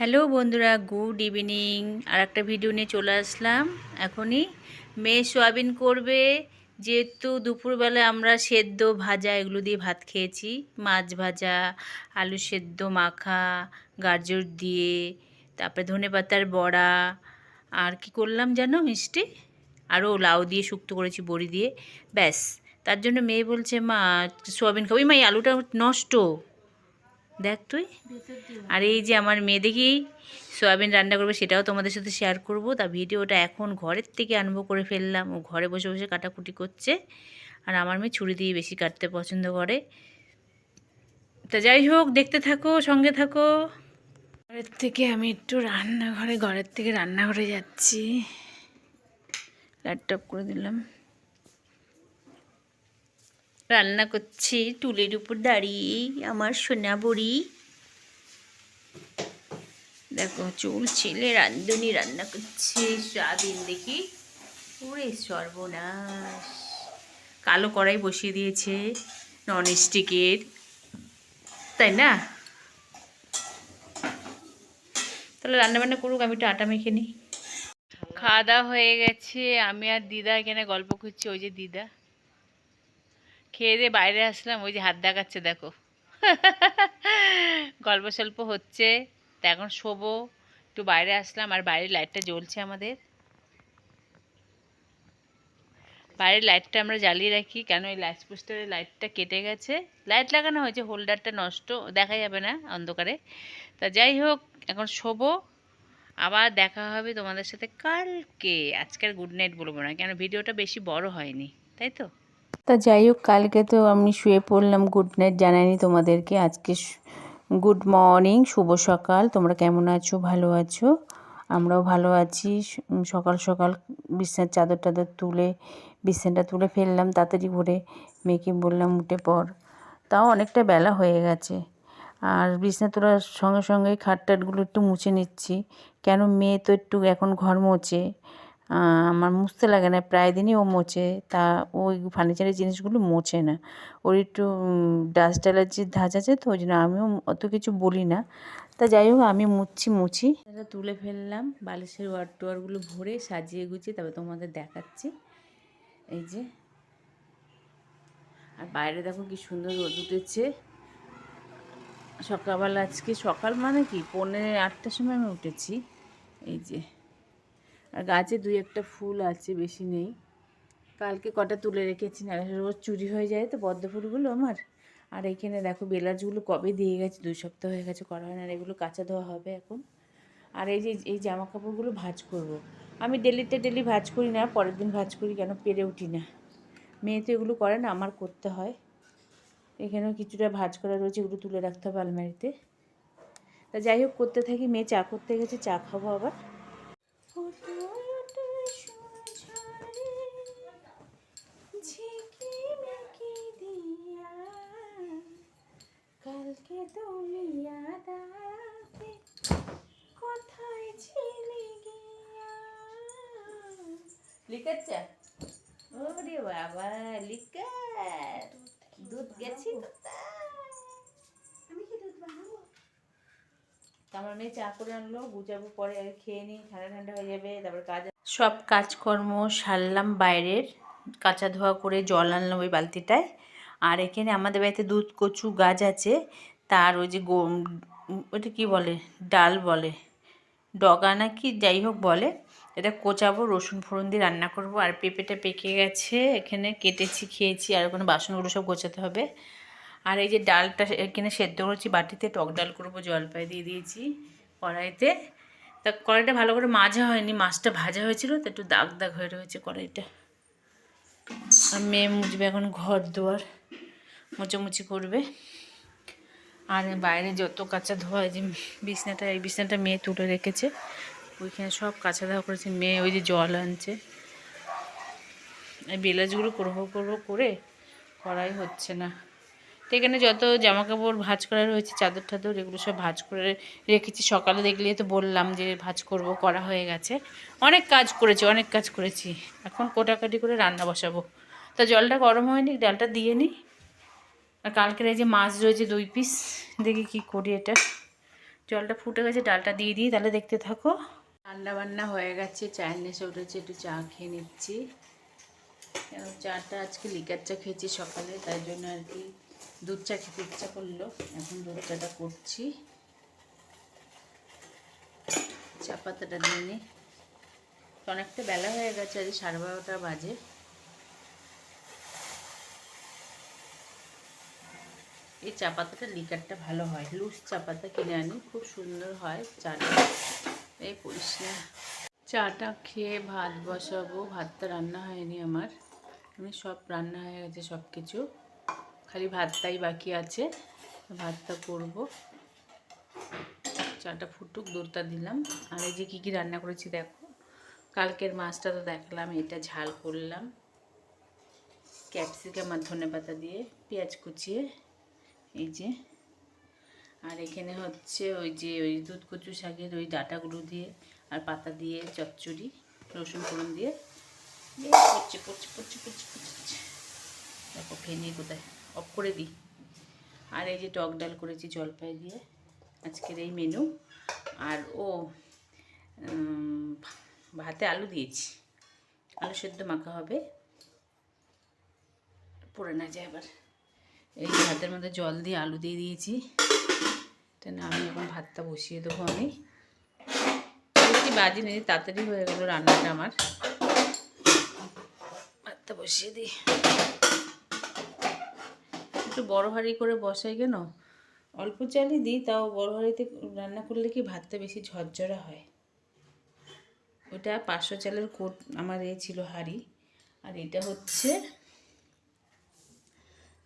Hello বন্ধুরা, good evening. আর একটা video নিয়ে চলে আসলাম। এখনই মেয়ে সোয়াবিন করবে। যেহেতু দুপুরবেলা আমরা সেদ্ধ ভাজা এগুলো দিয়ে ভাত খেয়েছি। মাছ ভাজা, আলু সেদ্ধ মাখা, গাজর দিয়ে, তারপরে ধনে পাতার বড়া। আর কি করলাম জানো মিষ্টি? আরও লাউ দিয়ে শুক্তো করেছি, বড়ি দিয়ে। ব্যাস, তার জন্য মেয়ে বলছে, মা, সোয়াবিন খাব। মা, এই আলুটা নষ্ট। দেখ তুই। আর এই যে আমার মেয়ে দেখি সয়াবিন রান্না করবে সেটাও তোমাদের সাথে শেয়ার করব। তা ভিডিওটা এখন ঘরের থেকে আরম্ভ করে ফেললাম। ও ঘরে বসে বসে কাটাকুটি করছে। আর আমার মেয়ে ছুরি দিয়ে বেশি কাটতে পছন্দ করে। তা যাই হোক দেখতে থাকো সঙ্গে থাকো। ঘরের থেকে আমি একটু রান্নাঘরে ঘরের থেকে রান্নাঘরে যাচ্ছি। ল্যাপটপ করে দিলাম। রান্না করছি, টুলের উপর দাঁড়িয়ে আমার সোনা বড়ি। দেখো, চুল ছেলে রান্ধুনি রান্না করছে স্বাদিন দেখি ওরে সর্বনাশ। কালো কড়াই বসিয়ে দিয়েছে নন স্টিকের তাই না? তাহলে রান্নাবান্না করুক, আমি একটু আটা মেখে নিই। খাওয়া দাওয়া হয়ে গেছে, আমি আর দিদা এখানে গল্প করছি, ওই যে দিদা। খেয়ে দিয়ে বাইরে আসলাম, ওই যে হাত দেখাচ্ছে, দেখো। গল্প স্বল্প হচ্ছে, তা এখন শোবো, একটু বাইরে আসলাম, আর বাইরের লাইটটা জ্বলছে আমাদের। বাইরের লাইটটা আমরা জ্বালিয়ে রাখি, কেন এই লাইট পোস্টারের লাইটটা কেটে গেছে? লাইট লাগানো হয়েছে হোল্ডারটা নষ্ট, দেখা যাবে না অন্ধকারে। তা যাই হোক, এখন শোবো, আবার দেখা হবে তোমাদের সাথে কালকে। আজকের গুড নাইট বলব না, কেন ভিডিওটা বেশি বড় হয়নি, তাই তো? তা যাই হোক, কালকে তো আমি শুয়ে পড়লাম। গুড নাইট জানাইনি তোমাদেরকে। আজকে গুড মর্নিং শুভ সকাল। তোমরা কেমন আছো? ভালো আছো? আমরাও ভালো আছি। সকাল সকাল বিছানার চাদর টাদর তুলে, বিছানাটা তুলে ফেললাম, তাড়াতাড়ি করে মেয়েকে বললাম, উঠে পর তাও অনেকটা বেলা হয়ে গেছে। আর বিছানা তোলার সঙ্গে সঙ্গে খাট টাটগুলো একটু মুছে নিচ্ছি। কেন মেয়ে তো একটু এখন ঘর মোছে। আমার মুছতে লাগে না, প্রায় দিনই ও মোছে। তা ওই ফার্নিচারের জিনিসগুলো মোছে না। ওর একটু ডাস্ট অ্যালার্জির ধাঁচ আছে তো, ওই জন্য আমিও অত কিছু বলি না। তা যাই হোক, আমি মুছি। এটা তুলে ফেললাম, বালিশের ওয়ার টোয়ারগুলো ভরে সাজিয়ে গুছিয়ে তবে তোমাদের দেখাচ্ছি। এই যে। আর বাইরে দেখো কি সুন্দর রোদ উঠেছে। সকালবেলা আজকে সকাল মানে কি? পৌনে আটটার সময় আমি উঠেছি। এই যে। আর গাছে দুই একটা ফুল আছে, বেশি নেই। কালকে কটা তুলে রেখেছি না, রোজ চুরি হয়ে যায় তো পদ্ম ফুলগুলো আমার। আর এখানে দেখো বেলার্সগুলো কবে দিয়ে গেছে, দুই সপ্তাহ হয়ে গেছে করা হয় না, আর এগুলো কাঁচা ধোয়া হবে এখন। আর এই যে, এই জামা কাপড়গুলো ভাঁজ করব। আমি ডেলিতে ডেলি ভাঁজ করি না, পরের দিন ভাঁজ করি, কেন পেরে উঠি না। মেয়ে তো এগুলো করে না, আমার করতে হয়। এখানেও কিছুটা ভাঁজ করা রয়েছে, এগুলো তুলে রাখতে হবে আলমারিতে। তা যাই হোক, করতে থাকি, মেয়ে চা করতে গেছে, চা খাব আবার। তুমি দাঁড়াতে কোথায় ছিলে গিয়া? লিখাচ্ছে ওরে বাবা লিকার দুধ গেছি আমি কি দুধ বানাবো? আমার মেয়ে চা করে আনলো গুজাবো পরে খেয়ে নিই ঠান্ডা ঠান্ডা হয়ে যাবে তারপর কাজ সব কাজকর্ম সারলাম বাইরের কাঁচা ধোয়া করে জল আনলাম ওই বালতিটায়। আর এখানে আমাদের বাড়িতে দুধ কচু গাছ আছে তার ওই যে গো ওটা কী বলে, ডাল বলে, ডগা না কি যাই হোক বলে, এটা কোচাবো, রসুন ফোড়ন দিয়ে রান্না করব। আর পেঁপেটা পেকে গেছে, এখানে কেটেছি, খেয়েছি, আর ওখানে বাসনগুলো সব গোছাতে হবে। আর এই যে ডালটা এখানে সেদ্ধ করেছি, বাটিতে টক ডাল করব, জলপাই দিয়ে দিয়েছি কড়াইতে। তা কড়াইটা ভালো করে মাজা হয়নি, মাছটা ভাজা হয়েছিল, তো একটু দাগ দাগ হয়ে রয়েছে কড়াইটা। আর মেয়ে মুছবে এখন ঘর দুয়ার, মোচামুচি করবে। আর বাইরে যত কাঁচা ধোয়া যে বিছনাটা, এই বিছনাটা মেয়ে তুলে রেখেছে। ওইখানে সব কাঁচা ধোয়া করেছে, মেয়ে ওই যে জল আনছে। বেলাজগুলো করব করব করে করাই হচ্ছে না। তো এখানে যত জামা কাপড় ভাঁজ করা রয়েছে, চাদর টাদর এগুলো সব ভাঁজ করে রেখেছি। সকালে দেখলেই তো বললাম যে ভাঁজ করব, করা হয়ে গেছে। অনেক কাজ করেছি, অনেক কাজ করেছি। এখন কোটাকাটি করে রান্না বসাবো। তা জলটা গরম হয়নি, ডালটা দিয়ে নিই। আর কালকের এই যে মাছ রয়েছে দুই পিস দেখি কি করি এটা। জলটা ফুটে গেছে, ডালটা দিয়ে দিই, তাহলে দেখতে থাকো। রান্না বান্না হয়ে গেছে, চায়ের নেশে উঠেছে, একটু চা খেয়ে নিচ্ছি। চাটা আজকে লিকার চা খেয়েছি সকালে, তাই জন্য আর কি দুধ চা খেতে ইচ্ছা করল। এখন দুধ চাটা করছি। চা পাতাটা দিয়ে নিই অনেকটা বেলা হয়ে গেছে, আজ সাড়ে বারোটা বাজে। এই চা পাতাটা লিকারটা ভালো হয়। লুজ চা পাতা কিনে আনি, খুব সুন্দর হয় চাটা। এই না চাটা খেয়ে ভাত বসাবো, ভাতটা রান্না হয়নি আমার। আমি সব রান্না হয়ে গেছে সব কিছু খালি ভাতটাই বাকি আছে, ভাতটা করব। চাটা ফুটুক, দুধটা দিলাম। আর এই যে কী কী রান্না করেছি দেখো। কালকের মাছটা তো দেখলাম, এটা ঝাল করলাম। ক্যাপসিকাম আর ধনে পাতা দিয়ে পেঁয়াজ কুচিয়ে। এই যে। আর এখানে হচ্ছে ওই যে ওই দুধ কচু শাকের ওই ডাটাগুলো দিয়ে আর পাতা দিয়ে চচ্চড়ি, রসুন ফোড়ন দিয়ে। পড়ছে পড়ছে পড়ছে পড়ছে পড়ছে দেখো ফেনি কোথায়? অফ করে দিই। আর এই যে টক ডাল করেছি জলপাই দিয়ে। আজকের এই মেনু আর ও ভাতে আলু দিয়েছি। আলু সেদ্ধ মাখা হবে। পড়ে না যায় আবার। এই ভাতের মধ্যে জল দিয়ে আলু দিয়ে দিয়েছি। এটা না আমি এখন ভাতটা বসিয়ে দেবো আমি। বেশি বাজি নেই, তাড়াতাড়ি হয়ে গেলো রান্নাটা আমার। ভাতটা বসিয়ে দিই। একটু বড় হাঁড়ি করে বসাই কেন? অল্প চালই দিই, তাও বড় হাঁড়িতে রান্না করলে কি ভাতটা বেশি ঝরঝরা হয়? ওটা পাঁচশো চালের কোট, আমার এ ছিল হাঁড়ি। আর এটা হচ্ছে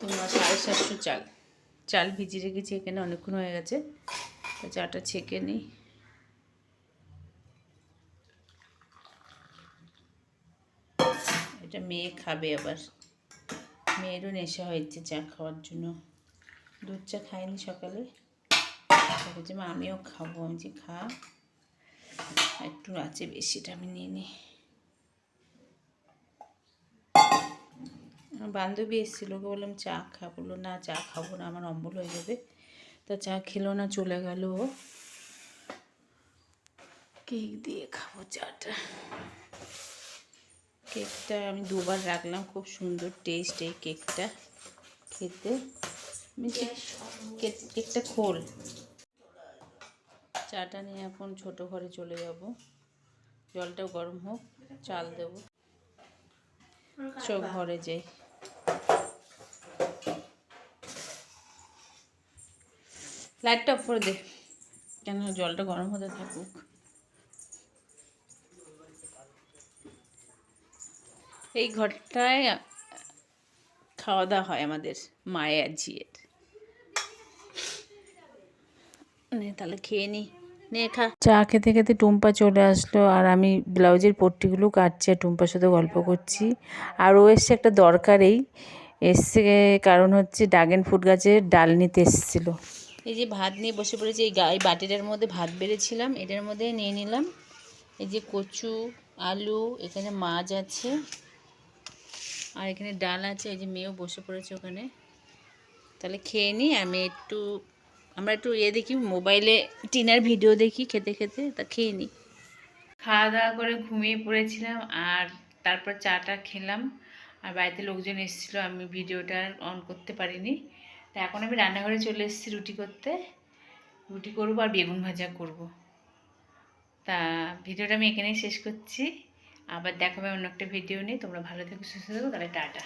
তোমার সাড়ে সাতশো চাল। চাল ভিজিয়ে রেখেছি এখানে, অনেকক্ষণ হয়ে গেছে। তো চাটা ছেঁকে নিই। এটা মেয়ে খাবে আবার। মেয়েরও নেশা হয়েছে চা খাওয়ার জন্য। দুধ চা খাইনি সকালে। মা, আমিও খাব। আমি যে খা। একটু আছে বেশিটা, আমি নিয়ে নিই। আমার বান্ধবী এসেছিল ওকে বললাম চা খা। বলল না চা খাব না আমার অম্বল হয়ে যাবে। তা চা খেলো না চলে গেল ও। কেক দিয়ে খাব চাটা। কেকটা আমি দুবার রাখলাম খুব সুন্দর টেস্ট এই কেকটা খেতে। কেক- কেকটা খোল। চাটা নিয়ে এখন ছোট ঘরে চলে যাব। জলটাও গরম হোক চাল দেবো। চোখ ঘরে যাই। লাইটটা অফ করে দে। কেন জলটা গরম হতে থাকুক। এই ঘরটায় খাওয়া দাওয়া হয় আমাদের মায়ের ঝিয়ের। নে, তাহলে খেয়ে নি। নে চা খেতে খেতে টুম্পা চলে আসলো আর আমি ব্লাউজের পট্টিগুলো কাটছি আর টুম্পার সাথে গল্প করছি। আর ও এসছে একটা দরকারেই। এসছে কারণ হচ্ছে ড্রাগন ফ্রুট গাছের ডাল নিতে এসেছিল। এই যে ভাত নিয়ে বসে পড়েছি, এই এই বাটিটার মধ্যে ভাত বেড়েছিলাম, এটার মধ্যে নিয়ে নিলাম। এই যে কচু, আলু, এখানে মাছ আছে, আর এখানে ডাল আছে, এই যে মেয়েও বসে পড়েছে ওখানে। তাহলে খেয়ে নিই আমি একটু, আমরা একটু ইয়ে দেখি, মোবাইলে টিনার ভিডিও দেখি, খেতে খেতে, তা খেয়ে নিই খাওয়া দাওয়া করে ঘুমিয়ে পড়েছিলাম, আর তারপর চাটা খেলাম। আর বাড়িতে লোকজন এসেছিল, আমি ভিডিওটা অন করতে পারিনি। তা এখন আমি রান্নাঘরে চলে এসেছি রুটি করতে। রুটি করব আর বেগুন ভাজা করব। তা ভিডিওটা আমি এখানেই শেষ করছি। আবার দেখাবে অন্য একটা ভিডিও নিয়ে। তোমরা ভালো থেকে, সুস্থ থাকো, তাহলে টাটা।